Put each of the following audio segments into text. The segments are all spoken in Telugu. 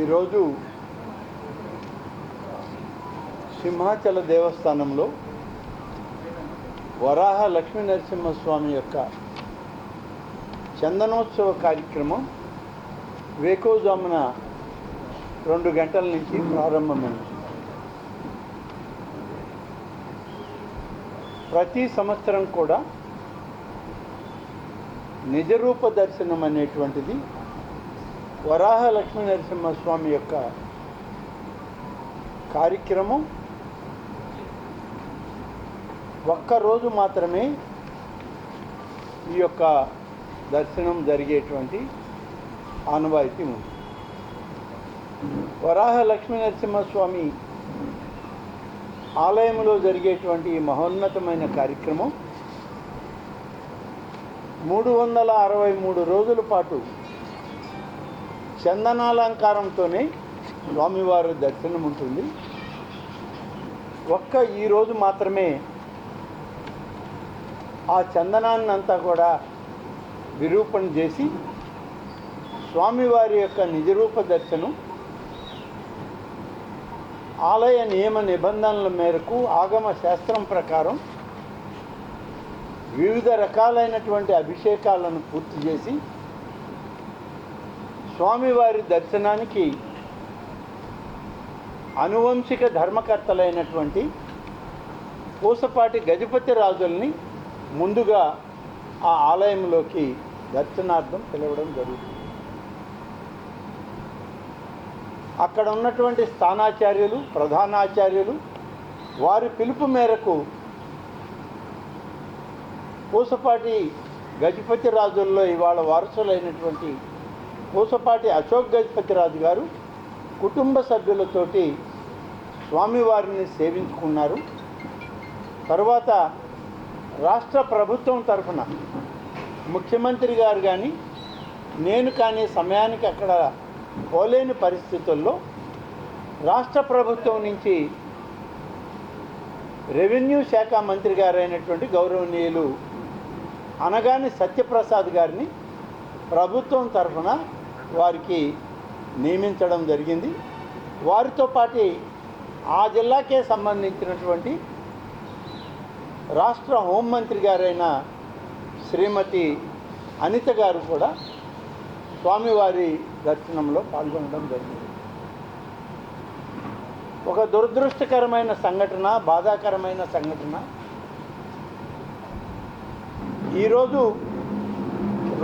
ఈరోజు సింహాచల దేవస్థానంలో వరాహ లక్ష్మీ నరసింహస్వామి యొక్క చందనోత్సవ కార్యక్రమం వేకోజామున రెండు గంటల నుంచి ప్రారంభమైంది. ప్రతి సంవత్సరం కూడా నిజరూప దర్శనం అనేటువంటిది వరాహ లక్ష్మీ నరసింహస్వామి యొక్క కార్యక్రమం ఒక్కరోజు మాత్రమే ఈ యొక్క దర్శనం జరిగేటువంటి ఆనవాయితీ ఉంది. వరాహ లక్ష్మీ నరసింహస్వామి ఆలయంలో జరిగేటువంటి ఈ మహోన్నతమైన కార్యక్రమం మూడు వందల అరవై మూడు రోజుల పాటు చందనాలంకారంతోనే స్వామివారి దర్శనం ఉంటుంది. ఒక్క ఈరోజు మాత్రమే ఆ చందనాన్ని అంతా కూడా విరూపణ చేసి స్వామివారి యొక్క నిజరూప దర్శనం ఆలయ నియమ నిబంధనల మేరకు ఆగమ శాస్త్రం ప్రకారం వివిధ రకాలైనటువంటి అభిషేకాలను పూర్తి చేసి స్వామివారి దర్శనానికి అనువంశిక ధర్మకర్తలైనటువంటి పూసపాటి గజపతి రాజుల్ని ముందుగా ఆ ఆలయంలోకి దర్శనార్థం పిలవడం జరుగుతుంది. అక్కడ ఉన్నటువంటి స్థానాచార్యులు ప్రధానాచార్యులు వారి పిలుపు మేరకు పూసపాటి గజపతి రాజుల్లో ఇవాళ వారసులైనటువంటి పూసపాటి అశోక్ గజపతిరాజు గారు కుటుంబ సభ్యులతోటి స్వామివారిని సేవించుకున్నారు. తరువాత రాష్ట్ర ప్రభుత్వం తరఫున ముఖ్యమంత్రి గారు కానీ నేను కానీ సమయానికి అక్కడ పోలేని పరిస్థితుల్లో రాష్ట్ర ప్రభుత్వం నుంచి రెవెన్యూ శాఖ మంత్రి గారైనటువంటి గౌరవనీయులు అనగాని సత్యప్రసాద్ గారిని ప్రభుత్వం తరఫున వారికి నియమించడం జరిగింది. వారితో పాటు ఆ జిల్లాకే సంబంధించినటువంటి రాష్ట్ర హోంమంత్రి గారైన శ్రీమతి అనిత గారు కూడా స్వామివారి దర్శనంలో పాల్గొనడం జరిగింది. ఒక దురదృష్టకరమైన సంఘటన బాధాకరమైన సంఘటన. ఈరోజు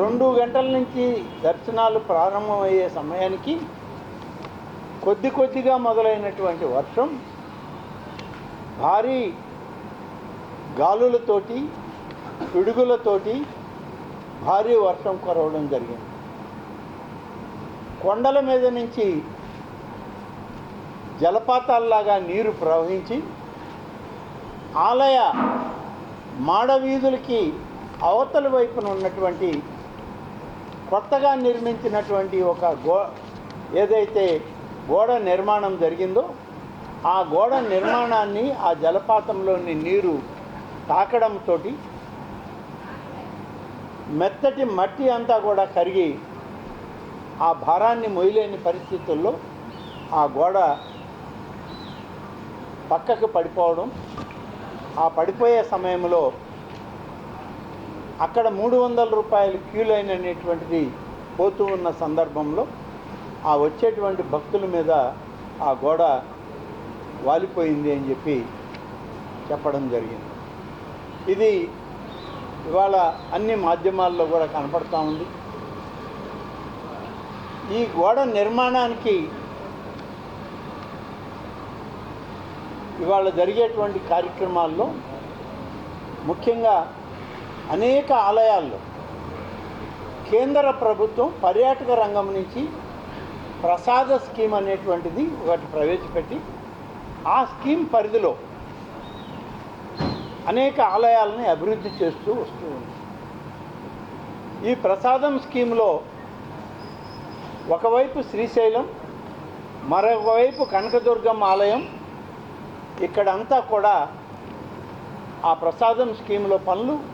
రెండు గంటల నుంచి దర్శనాలు ప్రారంభమయ్యే సమయానికి కొద్ది కొద్దిగా మొదలైనటువంటి వర్షం భారీ గాలులతోటి పిడుగులతోటి భారీ వర్షం కురవడం జరిగింది. కొండల మీద నుంచి జలపాతాల్లాగా నీరు ప్రవహించి ఆలయ మాడవీధులకి అవతల వైపున ఉన్నటువంటి కొత్తగా నిర్మించినటువంటి ఒక గో ఏదైతే గోడ నిర్మాణం జరిగిందో ఆ గోడ నిర్మాణాన్ని ఆ జలపాతంలోని నీరు తాకడంతో మెత్తటి మట్టి అంతా కూడా కరిగి ఆ భారాన్ని మొయ్యలేని పరిస్థితుల్లో ఆ గోడ పక్కకు పడిపోవడం ఆ పడిపోయే సమయంలో అక్కడ మూడు వందల రూపాయలు క్యూ లైన్ అనేటువంటిది పోతూ ఉన్న సందర్భంలో ఆ వచ్చేటువంటి భక్తుల మీద ఆ గోడ వాలిపోయింది అని చెప్పి చెప్పడం జరిగింది. ఇది ఇవాళ అన్ని మాధ్యమాల్లో కూడా కనపడతా ఉంది. ఈ గోడ నిర్మాణానికి ఇవాళ జరిగేటువంటి కార్యక్రమాల్లో ముఖ్యంగా అనేక ఆలయాల్లో కేంద్ర ప్రభుత్వం పర్యాటక రంగం నుంచి ప్రసాద స్కీమ్ అనేటువంటిది ఒకటి ప్రవేశపెట్టి ఆ స్కీమ్ పరిధిలో అనేక ఆలయాలని అభివృద్ధి చేస్తూ వస్తూ ఉంది. ఈ ప్రసాదం స్కీమ్లో ఒకవైపు శ్రీశైలం మరొకవైపు కనకదుర్గం ఆలయం ఇక్కడంతా కూడా ఆ ప్రసాదం స్కీమ్లో పనులు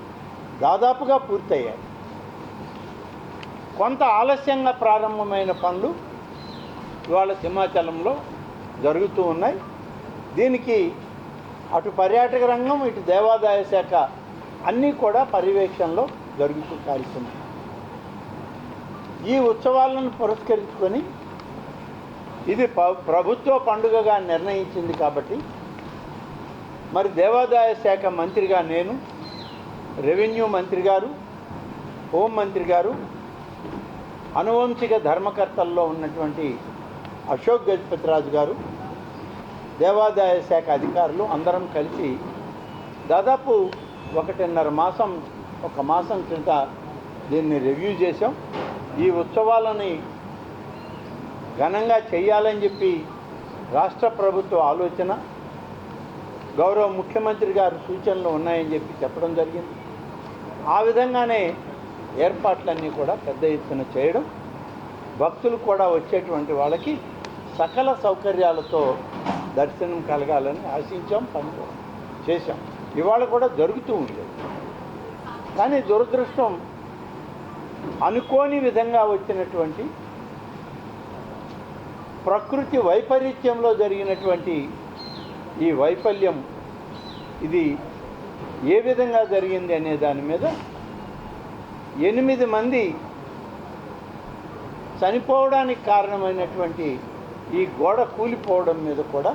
దాదాపుగా పూర్తయ్యాయి. కొంత ఆలస్యంగా ప్రారంభమైన పనులు ఇవాళ సింహాచలంలో జరుగుతూ ఉన్నాయి. దీనికి అటు పర్యాటక రంగం ఇటు దేవాదాయ శాఖ అన్నీ కూడా పర్యవేక్షణలో జరుగుతూ కార్యక్రమం. ఈ ఉత్సవాలను పురస్కరించుకొని ఇది ప- ప్రభుత్వ పండుగగా నిర్ణయించింది కాబట్టి మరి దేవాదాయ శాఖ మంత్రిగా నేను రెవెన్యూ మంత్రి గారు హోం మంత్రి గారు అనువంశిక ధర్మకర్తల్లో ఉన్నటువంటి అశోక్ గజపతిరాజు గారు దేవాదాయ శాఖ అధికారులు అందరం కలిసి దాదాపు ఒకటిన్నర మాసం ఒక మాసం క్రింద దీన్ని రివ్యూ చేసాం ఈ ఉత్సవాలని ఘనంగా చేయాలని చెప్పి రాష్ట్ర ప్రభుత్వ ఆలోచన గౌరవ ముఖ్యమంత్రి గారు సూచనలు ఉన్నాయని చెప్పి చెప్పడం జరిగింది. ఆ విధంగానే ఏర్పాట్లన్నీ కూడా పెద్ద ఎత్తున చేయడం భక్తులు కూడా వచ్చేటువంటి వాళ్ళకి సకల సౌకర్యాలతో దర్శనం కలగాలని ఆశించాం పనులు చేశాం. ఇవాళ కూడా జరుగుతూ ఉండేది. కానీ దురదృష్టం అనుకోని విధంగా వచ్చినటువంటి ప్రకృతి వైపరీత్యంలో జరిగినటువంటి ఈ వైఫల్యం ఇది ఏ విధంగా జరిగింది అనే దాని మీద ఎనిమిది మంది చనిపోవడానికి కారణమైనటువంటి ఈ గోడ కూలిపోవడం మీద కూడా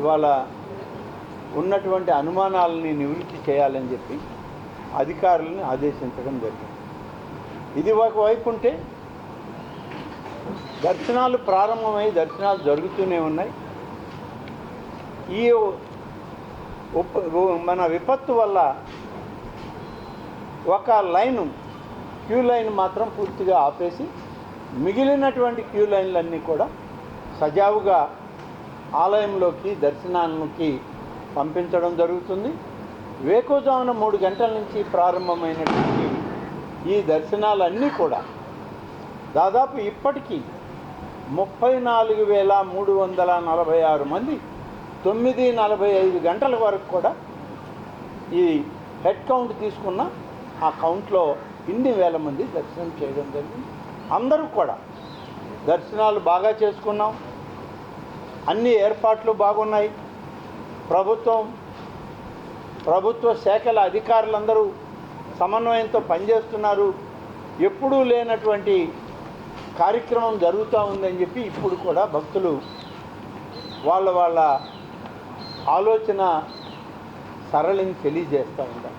ఇవాళ ఉన్నటువంటి అనుమానాలని నివృత్తి చేయాలని చెప్పి అధికారులను ఆదేశించడం జరిగింది. ఇది ఒకవైపు ఉంటే దర్శనాలు ప్రారంభమై దర్శనాలు జరుగుతూనే ఉన్నాయి. ఈ మన విపత్తు వల్ల ఒక లైను క్యూ లైన్ మాత్రం పూర్తిగా ఆపేసి మిగిలినటువంటి క్యూ లైన్లన్నీ కూడా సజావుగా ఆలయంలోకి దర్శనానికి పంపించడం జరుగుతుంది. వేకోజామున మూడు గంటల నుంచి ప్రారంభమైనటువంటి ఈ దర్శనాలన్నీ కూడా దాదాపు ఇప్పటికీ ముప్పై నాలుగు వేల మూడు వందల నలభై ఆరు మంది తొమ్మిది నలభై ఐదు గంటల వరకు కూడా ఈ హెడ్ కౌంట్ తీసుకున్న ఆ కౌంట్లో ఇన్ని వేల మంది దర్శనం చేయడం జరిగింది. అందరూ కూడా దర్శనాలు బాగా చేసుకున్నాం. అన్ని ఏర్పాట్లు బాగున్నాయి. ప్రభుత్వం ప్రభుత్వ శాఖల అధికారులందరూ సమన్వయంతో పనిచేస్తున్నారు. ఎప్పుడూ లేనటువంటి కార్యక్రమం జరుగుతూ ఉందని చెప్పి ఇప్పుడు కూడా భక్తులు వాళ్ళ వాళ్ళ ఆలోచన సరళిని తెలియజేస్తూ ఉంటారు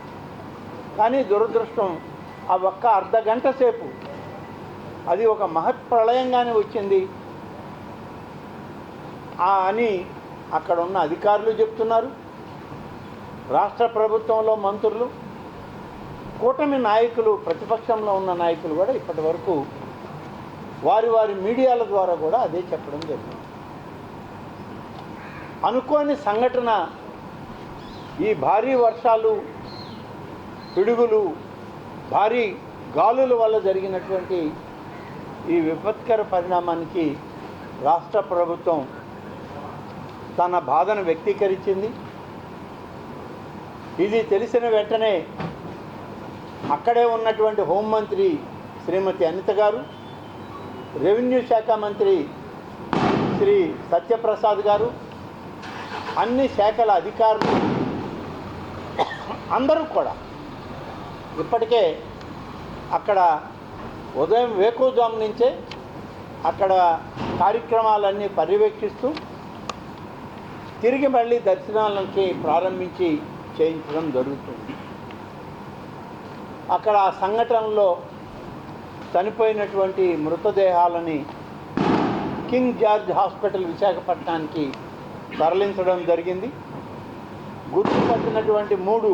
కానీ దురదృష్టం ఆ ఒక్క అర్ధ గంట సేపు అది ఒక మహత్ ప్రళయంగానే వచ్చింది. అని అక్కడ ఉన్న అధికారులు చెప్తున్నారు. రాష్ట్ర ప్రభుత్వంలో మంత్రులు కూటమి నాయకులు ప్రతిపక్షంలో ఉన్న నాయకులు కూడా ఇప్పటి వరకు వారి వారి మీడియాల ద్వారా కూడా అదే చెప్పడం జరిగింది. అనుకోని సంఘటన ఈ భారీ వర్షాలు పిడుగులు భారీ గాలుల వల్ల జరిగినటువంటి ఈ విపత్కర పరిణామానికి రాష్ట్ర ప్రభుత్వం తన బాధను వ్యక్తీకరించింది. ఇది తెలిసిన వెంటనే అక్కడే ఉన్నటువంటి హోంమంత్రి శ్రీమతి అనిత గారు రెవెన్యూ శాఖ మంత్రి శ్రీ సత్యప్రసాద్ గారు అన్ని శాఖల అధికారులు అందరూ కూడా ఇప్పటికే అక్కడ ఉదయం వేకోజాము నుంచే అక్కడ కార్యక్రమాలన్నీ పర్యవేక్షిస్తూ తిరిగి మళ్ళీ దర్శనాలకి ప్రారంభించి చేయించడం జరుగుతుంది. అక్కడ ఆ సంఘటనలో చనిపోయినటువంటి మృతదేహాలని కింగ్ జార్జ్ హాస్పిటల్ విశాఖపట్నానికి తరలించడం జరిగింది. గుర్తుపట్టినటువంటి మూడు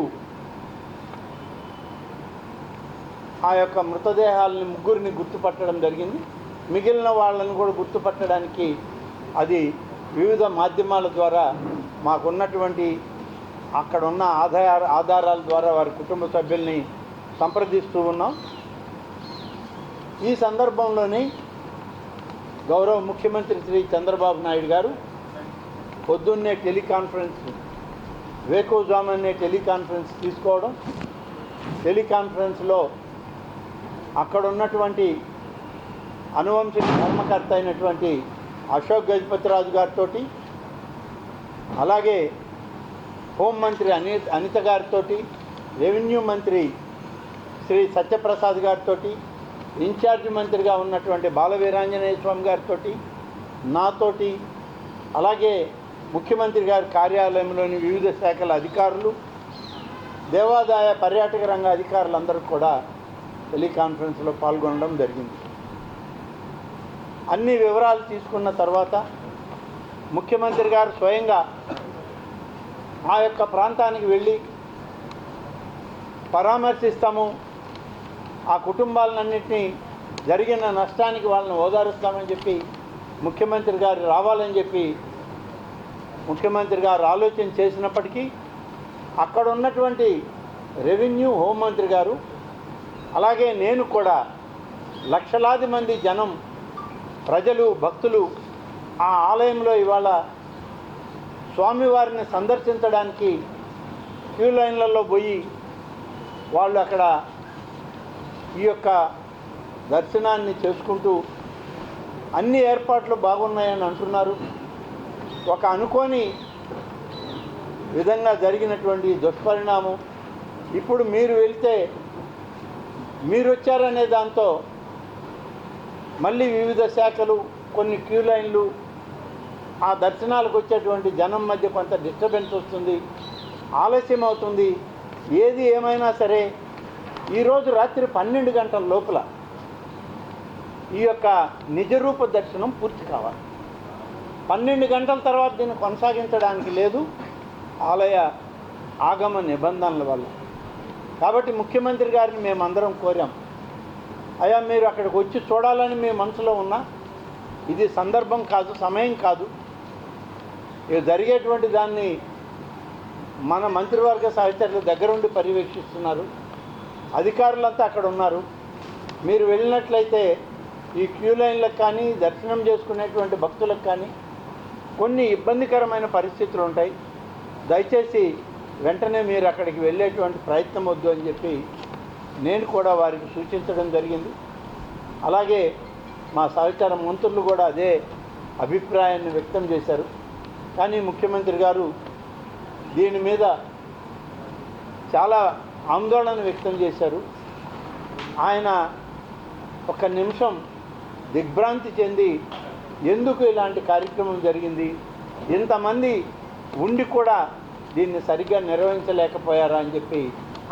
ఆ యొక్క మృతదేహాలని ముగ్గురిని గుర్తుపట్టడం జరిగింది. మిగిలిన వాళ్ళని కూడా గుర్తుపట్టడానికి అది వివిధ మాధ్యమాల ద్వారా మాకున్నటువంటి అక్కడ ఉన్న ఆధార ఆధారాల ద్వారా వారి కుటుంబ సభ్యుల్ని సంప్రదిస్తూ ఉన్నాం. ఈ సందర్భంలోని గౌరవ ముఖ్యమంత్రి శ్రీ చంద్రబాబు నాయుడు గారు పొద్దున్నే టెలికాన్ఫరెన్స్ వేకోజామ్ అనే టెలికాన్ఫరెన్స్ తీసుకోవడం టెలికాన్ఫరెన్స్లో అక్కడ ఉన్నటువంటి అనువంశిక ధర్మకర్త అయినటువంటి అశోక్ గజపతిరాజు గారితో అలాగే హోంమంత్రి అని అనిత గారితో రెవెన్యూ మంత్రి శ్రీ సత్యప్రసాద్ గారితో ఇన్ఛార్జ్ మంత్రిగా ఉన్నటువంటి బాలవీరాంజనేయ స్వామి గారితో నాతోటి అలాగే ముఖ్యమంత్రి గారి కార్యాలయంలోని వివిధ శాఖల అధికారులు దేవాదాయ పర్యాటక రంగ అధికారులందరూ కూడా టెలికాన్ఫరెన్స్లో పాల్గొనడం జరిగింది. అన్ని వివరాలు తీసుకున్న తర్వాత ముఖ్యమంత్రి గారు స్వయంగా ఆ యొక్క ప్రాంతానికి వెళ్ళి పరామర్శిస్తాము ఆ కుటుంబాలన్నింటినీ జరిగిన నష్టానికి వాళ్ళని ఓదారుస్తామని చెప్పి ముఖ్యమంత్రి గారు రావాలని చెప్పి ముఖ్యమంత్రి గారు ఆలోచన చేసినప్పటికీ అక్కడ ఉన్నటువంటి రెవెన్యూ హోంమంత్రి గారు అలాగే నేను కూడా లక్షలాది మంది జనం ప్రజలు భక్తులు ఆ ఆలయంలో ఇవాళ స్వామివారిని సందర్శించడానికి క్యూ లైన్లలో పోయి వాళ్ళు అక్కడ ఈ యొక్క దర్శనాన్ని చేసుకుంటూ అన్ని ఏర్పాట్లు బాగున్నాయని అంటున్నారు. ఒక అనుకోని విధంగా జరిగినటువంటి దుష్పరిణామం. ఇప్పుడు మీరు వెళ్తే మీరు వచ్చారనే దాంతో మళ్ళీ వివిధ శాఖలు కొన్ని క్యూ లైన్లు ఆ దర్శనాలకు వచ్చేటువంటి జనం మధ్య కొంత డిస్టర్బెన్స్ వస్తుంది ఆలస్యం అవుతుంది ఏది ఏమైనా సరే. ఈరోజు రాత్రి పన్నెండు గంటల లోపల ఈ యొక్క నిజరూప దర్శనం పూర్తి కావాలి. పన్నెండు గంటల తర్వాత దీన్ని కొనసాగించడానికి లేదు ఆలయ ఆగమ నిబంధనల వల్ల. కాబట్టి ముఖ్యమంత్రి గారిని మేమందరం కోరాం. అయ్యా మీరు అక్కడికి వచ్చి చూడాలని మీ మనసులో ఉన్నా. ఇది సందర్భం కాదు సమయం కాదు. ఇది జరిగేటువంటి దాన్ని మన మంత్రివర్గ సహచరులు దగ్గరుండి పర్యవేక్షిస్తున్నారు. అధికారులంతా అక్కడ ఉన్నారు. మీరు వెళ్ళినట్లయితే ఈ క్యూ లైన్లకు కానీ దర్శనం చేసుకునేటువంటి భక్తులకు కానీ కొన్ని ఇబ్బందికరమైన పరిస్థితులు ఉంటాయి. దయచేసి వెంటనే మీరు అక్కడికి వెళ్ళేటువంటి ప్రయత్నం వద్దు అని చెప్పి నేను కూడా వారికి సూచించడం జరిగింది. అలాగే మా సహచార మంత్రులు కూడా అదే అభిప్రాయాన్ని వ్యక్తం చేశారు. కానీ ముఖ్యమంత్రి గారు దీని మీద చాలా ఆందోళన వ్యక్తం చేశారు. ఆయన ఒక నిమిషం దిగ్భ్రాంతి చెంది ఎందుకు ఇలాంటి కార్యక్రమం జరిగింది? ఇంతమంది ఉండి కూడా దీన్ని సరిగ్గా నిర్వహించలేకపోయారా అని చెప్పి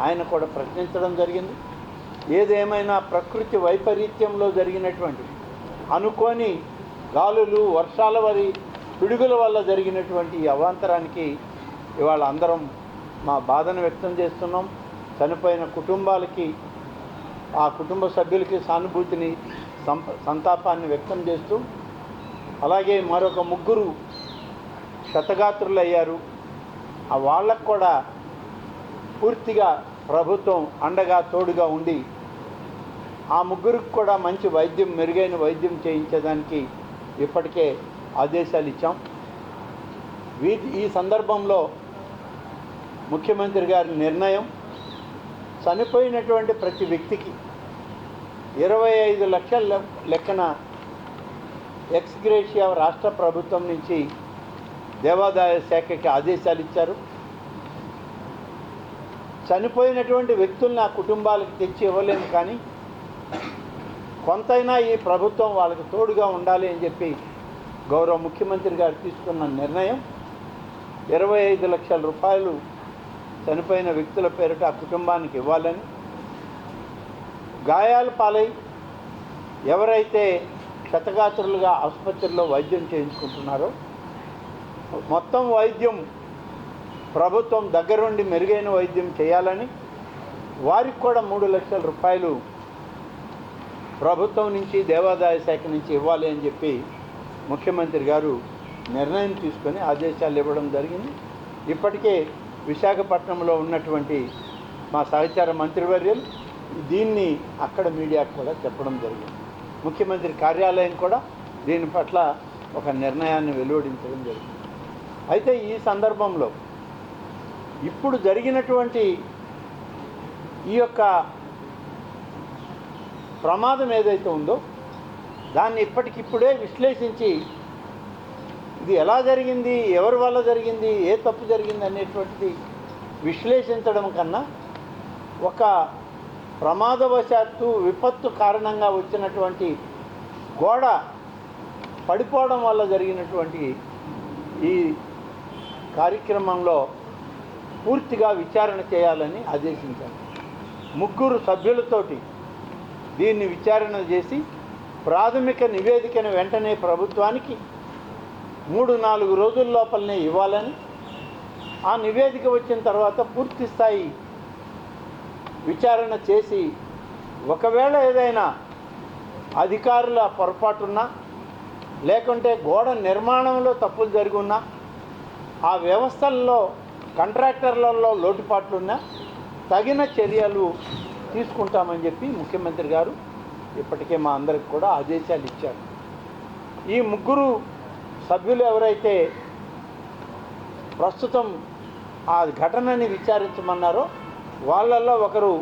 ఆయన కూడా ప్రశ్నించడం జరిగింది. ఏదేమైనా ప్రకృతి వైపరీత్యంలో జరిగినటువంటి అనుకోని గాలులు వర్షాల వరి పిడుగుల వల్ల జరిగినటువంటి ఈ అవాంతరానికి ఇవాళ అందరం మా బాధను వ్యక్తం చేస్తున్నాం. చనిపోయిన కుటుంబాలకి ఆ కుటుంబ సభ్యులకి సానుభూతిని సంతాపాన్ని వ్యక్తం చేస్తూ అలాగే మరొక ముగ్గురు క్షతగాత్రులయ్యారు అయ్యారు ఆ వాళ్ళకు కూడా పూర్తిగా ప్రభుత్వం అండగా తోడుగా ఉండి ఆ ముగ్గురికి కూడా మంచి వైద్యం మెరుగైన వైద్యం చేయించడానికి ఇప్పటికే ఆదేశాలు ఇచ్చాం. వీటి ఈ సందర్భంలో ముఖ్యమంత్రి గారి నిర్ణయం చనిపోయినటువంటి ప్రతి వ్యక్తికి ఇరవై ఐదు లక్షల లెక్కన ఎక్స్గ్రేషియా రాష్ట్ర ప్రభుత్వం నుంచి దేవాదాయ శాఖకి ఆదేశాలు ఇచ్చారు. చనిపోయినటువంటి వ్యక్తుల్ని ఆ కుటుంబాలకు తెచ్చి ఇవ్వలేము కానీ కొంతైనా ఈ ప్రభుత్వం వాళ్ళకి తోడుగా ఉండాలి అని చెప్పి గౌరవ ముఖ్యమంత్రి గారు తీసుకున్న నిర్ణయం. ఇరవై ఐదు లక్షల రూపాయలు చనిపోయిన వ్యక్తుల పేరిట ఆ కుటుంబానికి ఇవ్వాలని. గాయాలు పాలై ఎవరైతే క్షతగాత్రులుగా ఆసుపత్రిలో వైద్యం చేయించుకుంటున్నారు. మొత్తం వైద్యం ప్రభుత్వం దగ్గరుండి మెరుగైన వైద్యం చేయాలని వారికి కూడా మూడు లక్షల రూపాయలు ప్రభుత్వం నుంచి దేవాదాయ శాఖ నుంచి ఇవ్వాలి అని చెప్పి ముఖ్యమంత్రి గారు నిర్ణయం తీసుకొని ఆదేశాలు ఇవ్వడం జరిగింది. ఇప్పటికే విశాఖపట్నంలో ఉన్నటువంటి మా సహచార మంత్రివర్యులు దీన్ని అక్కడ మీడియాకు కూడా చెప్పడం జరిగింది. ముఖ్యమంత్రి కార్యాలయం కూడా దీని పట్ల ఒక నిర్ణయాన్ని వెలువడించడం జరిగింది. అయితే ఈ సందర్భంలో ఇప్పుడు జరిగినటువంటి ఈ యొక్క ప్రమాదం ఏదైతే ఉందో దాన్ని ఇప్పటికిప్పుడే విశ్లేషించి ఇది ఎలా జరిగింది ఎవరి వల్ల జరిగింది ఏ తప్పు జరిగింది అనేటువంటిది విశ్లేషించడం కన్నా ఒక ప్రమాదవశాత్తు విపత్తు కారణంగా వచ్చినటువంటి గోడ పడిపోవడం వల్ల జరిగినటువంటి ఈ కార్యక్రమంలో పూర్తిగా విచారణ చేయాలని ఆదేశించారు. ముగ్గురు సభ్యులతోటి దీన్ని విచారణ చేసి ప్రాథమిక నివేదికను వెంటనే ప్రభుత్వానికి మూడు నాలుగు రోజుల లోపలనే ఇవ్వాలని ఆ నివేదిక వచ్చిన తర్వాత పూర్తి స్థాయి విచారణ చేసి ఒకవేళ ఏదైనా అధికారుల పొరపాటున్నా లేకుంటే గోడ నిర్మాణంలో తప్పులు జరిగి ఉన్నా ఆ వ్యవస్థల్లో కాంట్రాక్టర్లలో లోటుపాట్లున్నా తగిన చర్యలు తీసుకుంటామని చెప్పి ముఖ్యమంత్రి గారు ఇప్పటికే మా అందరికి కూడా ఆదేశాలు ఇచ్చారు. ఈ ముగ్గురు సభ్యులు ఎవరైతే ప్రస్తుతం ఆ ఘటనని విచారించమన్నారో వాళ్ళల్లో ఒకరు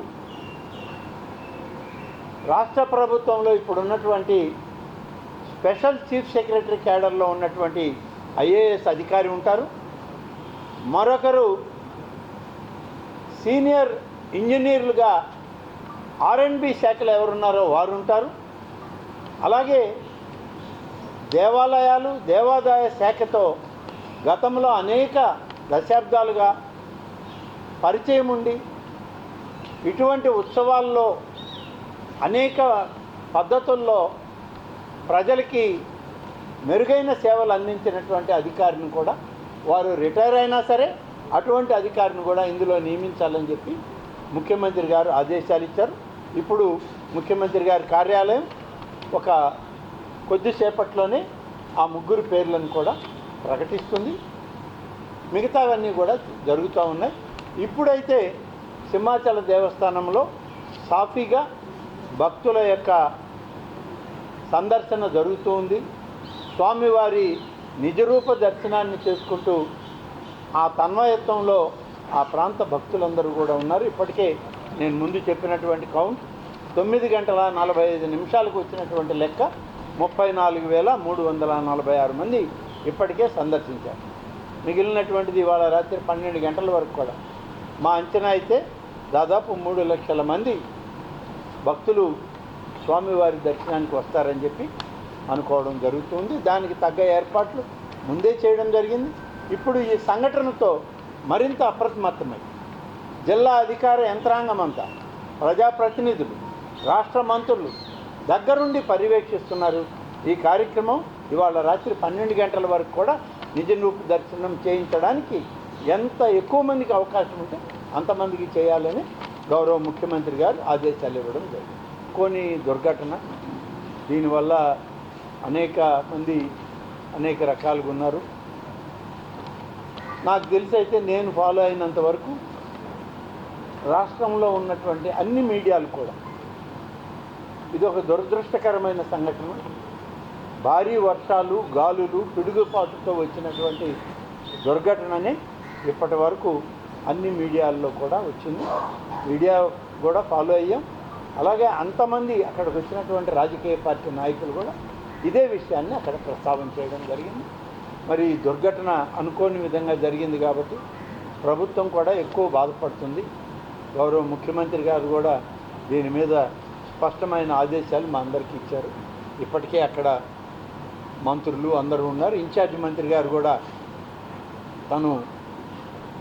రాష్ట్ర ప్రభుత్వంలో ఇప్పుడు ఉన్నటువంటి స్పెషల్ చీఫ్ సెక్రటరీ క్యాడర్లో ఉన్నటువంటి ఐఏఎస్ అధికారి ఉంటారు. మరొకరు సీనియర్ ఇంజనీర్లుగా ఆర్ఎండ్బి శాఖలో ఎవరున్నారో వారు ఉంటారు. అలాగే దేవాలయాలు దేవాదాయ శాఖతో గతంలో అనేక దశాబ్దాలుగా పరిచయం ఉండి ఇటువంటి ఉత్సవాల్లో అనేక పద్ధతుల్లో ప్రజలకి మెరుగైన సేవలు అందించినటువంటి అధికారిని కూడా వారు రిటైర్ అయినా సరే అటువంటి అధికారిని కూడా ఇందులో నియమించాలని చెప్పి ముఖ్యమంత్రి గారు ఆదేశాలు ఇచ్చారు. ఇప్పుడు ముఖ్యమంత్రి గారి కార్యాలయం ఒక కొద్దిసేపట్లోనే ఆ ముగ్గురు పేర్లను కూడా ప్రకటిస్తుంది. మిగతావన్నీ కూడా జరుగుతూ ఉన్నాయి. ఇప్పుడైతే సింహాచల దేవస్థానంలో సాఫీగా భక్తుల యొక్క సందర్శన జరుగుతూ ఉంది. స్వామివారి నిజరూప దర్శనాన్ని చేసుకుంటూ ఆ తన్వయత్వంలో ఆ ప్రాంత భక్తులందరూ కూడా ఉన్నారు. ఇప్పటికే నేను ముందు చెప్పినటువంటి కౌంట్ తొమ్మిది గంటల నలభై ఐదు నిమిషాలకు వచ్చినటువంటి లెక్క ముప్పై నాలుగు వేల మూడు వందల నలభై ఆరు మంది ఇప్పటికే సందర్శించారు. మిగిలినటువంటిది ఇవాళ రాత్రి పన్నెండు గంటల వరకు కూడా. మా అంచనా అయితే దాదాపు మూడు లక్షల మంది భక్తులు స్వామివారి దర్శనానికి వస్తారని చెప్పి అనుకోవడం జరుగుతుంది. దానికి తగ్గ ఏర్పాట్లు ముందే చేయడం జరిగింది. ఇప్పుడు ఈ సంఘటనతో మరింత అప్రమత్తమై జిల్లా అధికార యంత్రాంగం అంతా ప్రజాప్రతినిధులు రాష్ట్ర మంత్రులు దగ్గరుండి పర్యవేక్షిస్తున్నారు. ఈ కార్యక్రమం ఇవాళ రాత్రి పన్నెండు గంటల వరకు కూడా నిజ రూప దర్శనం చేయించడానికి ఎంత ఎక్కువ మందికి అవకాశం ఉంటే అంతమందికి చేయాలని గౌరవ ముఖ్యమంత్రి గారు ఆదేశాలు ఇవ్వడం జరిగింది. కొన్ని దుర్ఘటన దీనివల్ల అనేక మంది అనేక రకాలుగా ఉన్నారు. నాకు తెలిసి అయితే నేను ఫాలో అయినంత వరకు రాష్ట్రంలో ఉన్నటువంటి అన్ని మీడియాలు కూడా ఇది ఒక దురదృష్టకరమైన సంఘటన. భారీ వర్షాలు గాలులు పిడుగుపాటుతో వచ్చినటువంటి దుర్ఘటనని ఇప్పటి వరకు అన్ని మీడియాల్లో కూడా వచ్చింది. మీడియా కూడా ఫాలో అయ్యాం. అలాగే అంతమంది అక్కడికి వచ్చినటువంటి రాజకీయ పార్టీ నాయకులు కూడా ఇదే విషయాన్ని అక్కడ ప్రస్తావన చేయడం జరిగింది. మరి ఈ దుర్ఘటన అనుకోని విధంగా జరిగింది కాబట్టి ప్రభుత్వం కూడా ఎక్కువ బాధపడుతుంది. గౌరవ ముఖ్యమంత్రి గారు కూడా దీని మీద స్పష్టమైన ఆదేశాలు మా అందరికీ ఇచ్చారు. ఇప్పటికే అక్కడ మంత్రులు అందరూ ఉన్నారు. ఇన్ఛార్జ్ మంత్రి గారు కూడా తను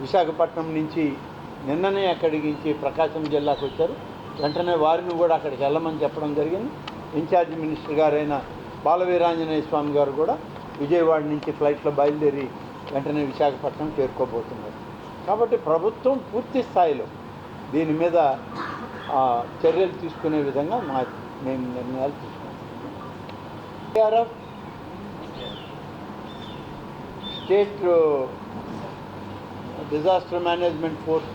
విశాఖపట్నం నుంచి నిన్ననే అక్కడికి నుంచి ప్రకాశం జిల్లాకు వచ్చారు. వెంటనే వారిని కూడా అక్కడికి వెళ్ళమని చెప్పడం జరిగింది. ఇన్ఛార్జ్ మినిస్టర్ గారైన బాలవీరాంజనేయ స్వామి గారు కూడా విజయవాడ నుంచి ఫ్లైట్లో బయలుదేరి వెంటనే విశాఖపట్నం చేరుకోబోతున్నారు. కాబట్టి ప్రభుత్వం పూర్తి స్థాయిలో దీని మీద ఆ, చర్యలు తీసుకునే విధంగా మా మేము నిర్ణయాలు తీసుకున్నాం. స్టేట్ డిజాస్టర్ మేనేజ్మెంట్ ఫోర్స్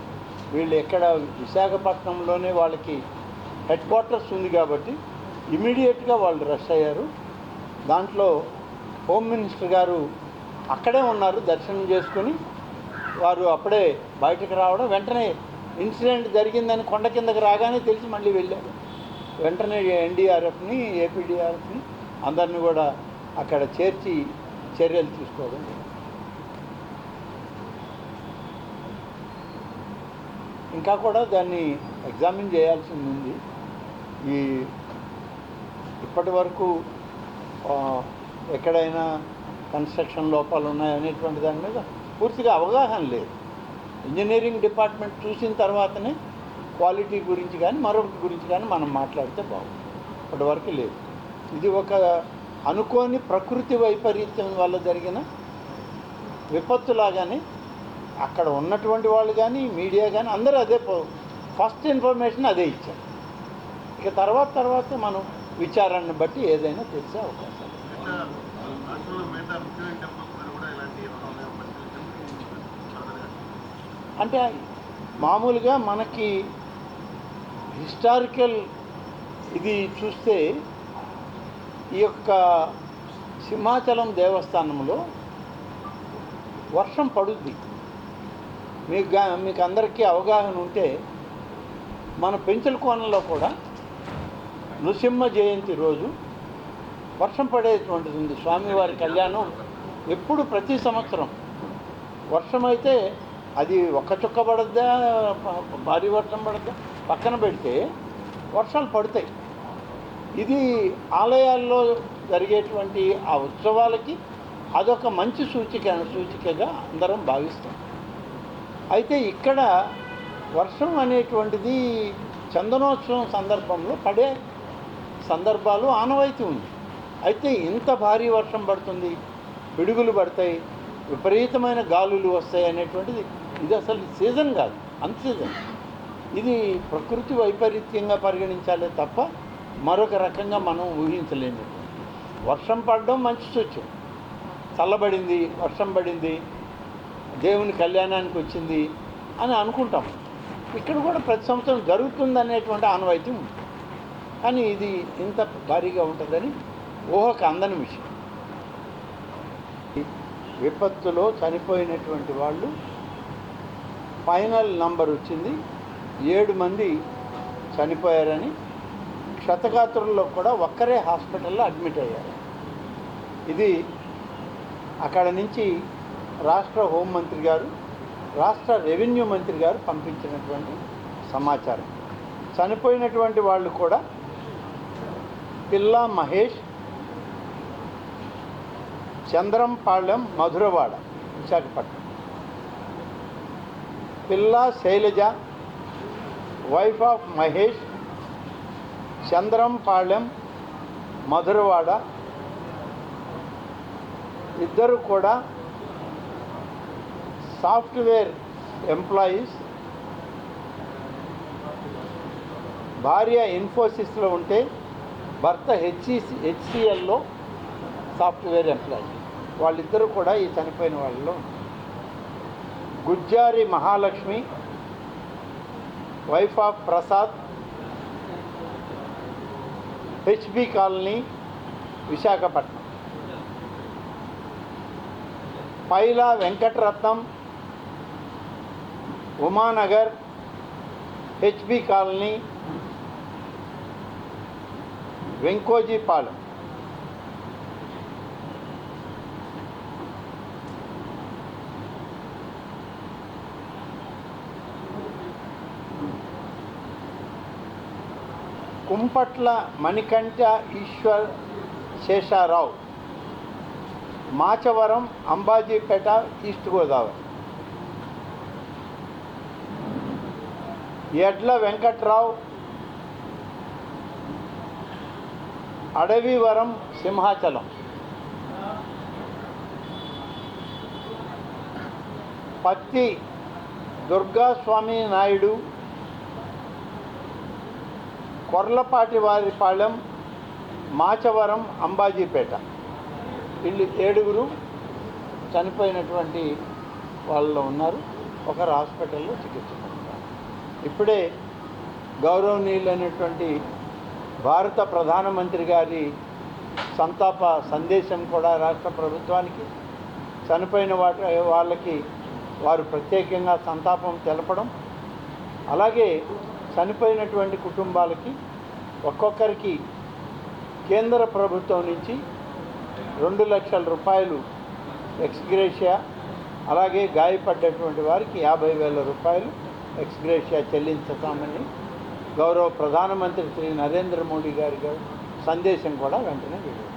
వీళ్ళు ఎక్కడ విశాఖపట్నంలోనే వాళ్ళకి హెడ్ క్వార్టర్స్ ఉంది కాబట్టి ఇమీడియట్గా వాళ్ళు రష్ అయ్యారు. దాంట్లో హోమ్ మినిస్టర్ గారు అక్కడే ఉన్నారు దర్శనం చేసుకొని. వారు అప్పుడే బయటకు రావడం వెంటనే ఇన్సిడెంట్ జరిగిందని కొండ కిందకి రాగానే తెలిసి మళ్ళీ వెళ్ళారు. వెంటనే ఎన్డీఆర్ఎఫ్ని ఏపీడీఆర్ఎఫ్ని అందరిని కూడా అక్కడ చేర్చి చర్యలు తీసుకోవడం ఇంకా కూడా దాన్ని ఎగ్జామిన్ చేయాల్సింది ఉంది. ఈ ఇప్పటి వరకు ఎక్కడైనా కన్స్ట్రక్షన్ లోపాలు ఉన్నాయనేటువంటి దాని మీద పూర్తిగా అవగాహన లేదు. ఇంజనీరింగ్ డిపార్ట్మెంట్ చూసిన తర్వాతనే క్వాలిటీ గురించి కానీ మరొకటి గురించి కానీ మనం మాట్లాడితే బాగుంది ఇప్పటి వరకు లేదు. ఇది ఒక అనుకోని ప్రకృతి వైపరీత్యం వల్ల జరిగిన విపత్తులాగానే అక్కడ ఉన్నటువంటి వాళ్ళు కానీ మీడియా కానీ అందరూ అదే ఫస్ట్ ఇన్ఫర్మేషన్ అదే ఇచ్చారు. ఇక తర్వాత తర్వాత మనం విచారాన్ని బట్టి ఏదైనా తెలిసే అవకాశం అంటే మామూలుగా మనకి హిస్టారికల్ ఇది చూస్తే ఈ యొక్క సింహాచలం దేవస్థానంలో వర్షం పడుద్ది. మీకు మీకు అందరికీ అవగాహన ఉంటే మన పెంచల కోణంలో కూడా నృసింహ జయంతి రోజు వర్షం పడేటువంటిది ఉంది స్వామివారి కళ్యాణం ఎప్పుడు ప్రతి సంవత్సరం. వర్షం అయితే అది ఒక్క చుక్క పడద్దా భారీ వర్షం పడద్దా? పక్కన పెడితే వర్షాలు పడతాయి. ఇది ఆలయాల్లో జరిగేటువంటి ఆ ఉత్సవాలకి అదొక మంచి సూచిక సూచికగా అందరం భావిస్తాం. అయితే ఇక్కడ వర్షం అనేటువంటిది చందనోత్సవం సందర్భంలో పడే సందర్భాలు ఆనవాయితీ ఉంది. అయితే ఇంత భారీ వర్షం పడుతుంది పిడుగులు పడతాయి విపరీతమైన గాలులు వస్తాయి అనేటువంటిది ఇది అసలు సీజన్ కాదు అంత సీజన్. ఇది ప్రకృతి వైపరీత్యంగా పరిగణించాలే తప్ప మరొక రకంగా మనం ఊహించలేము. వర్షం పడడం మంచి సూచన. చల్లబడింది వర్షం పడింది దేవుని కళ్యాణానికి వచ్చింది అని అనుకుంటాం. ఇక్కడ కూడా ప్రతి సంవత్సరం జరుగుతుంది అనేటువంటి ఆనవాయితీ ఉంది. కానీ ఇది ఇంత భారీగా ఉంటుందని ఊహకు అందని విషయం. విపత్తులో చనిపోయినటువంటి వాళ్ళు ఫైనల్ నంబర్ వచ్చింది. ఏడు మంది చనిపోయారని క్షతగాత్రుల్లో కూడా ఒక్కరే హాస్పిటల్లో అడ్మిట్ అయ్యారు. ఇది అక్కడ నుంచి రాష్ట్ర హోంమంత్రి గారు రాష్ట్ర రెవెన్యూ మంత్రి గారు పంపించినటువంటి సమాచారం. చనిపోయినటువంటి వాళ్ళు కూడా పిల్లా మహేష్ చంద్రంపాళెం మధురవాడ విశాఖపట్నం. పిల్లా శైలజ వైఫ్ ఆఫ్ మహేష్ చంద్రంపాళెం మధురవాడ ఇద్దరు కూడా సాఫ్ట్వేర్ ఎంప్లాయీస్ భార్య ఇన్ఫోసిస్లో ఉంటే భర్త హెచ్ఈసి హెచ్సిఎల్లో సాఫ్ట్వేర్ ఎంప్లాయీ. వాళ్ళిద్దరూ కూడా ఈ చనిపోయిన వాళ్ళలో Gujjari Mahalakshmi wife of Prasad HB colony Visakhapatnam. Paila Venkataratnam Umanagar HB colony Venkojipalem Kumpatla Manikanta Eswar Shesharao. Machavaram Ambajipeta east Godavari. Edla Venkatrao Adavivaram Simhachalam. పత్తి దుర్గాస్వామి నాయుడు కొర్లపాటి వారిపాళెం మాచవరం అంబాజీపేట. వీళ్ళు ఏడుగురు చనిపోయినటువంటి వాళ్ళు ఉన్నారు. ఒకరు హాస్పిటల్లో చికిత్స ఇప్పుడే గౌరవనీయులైనటువంటి భారత ప్రధానమంత్రి గారి సంతాప సందేశం కూడా రాష్ట్ర ప్రభుత్వానికి చనిపోయిన వాటి వాళ్ళకి వారు ప్రత్యేకంగా సంతాపం తెలపడం అలాగే చనిపోయినటువంటి కుటుంబాలకి ఒక్కొక్కరికి కేంద్ర ప్రభుత్వం నుంచి రెండు లక్షల రూపాయలు ఎక్స్గ్రేషియా అలాగే గాయపడ్డటువంటి వారికి యాభై వేల రూపాయలు ఎక్స్గ్రేషియా చెల్లించుతామని గౌరవ ప్రధానమంత్రి శ్రీ నరేంద్ర మోడీ గారి సందేశం కూడా వెంటనే వెళ్ళారు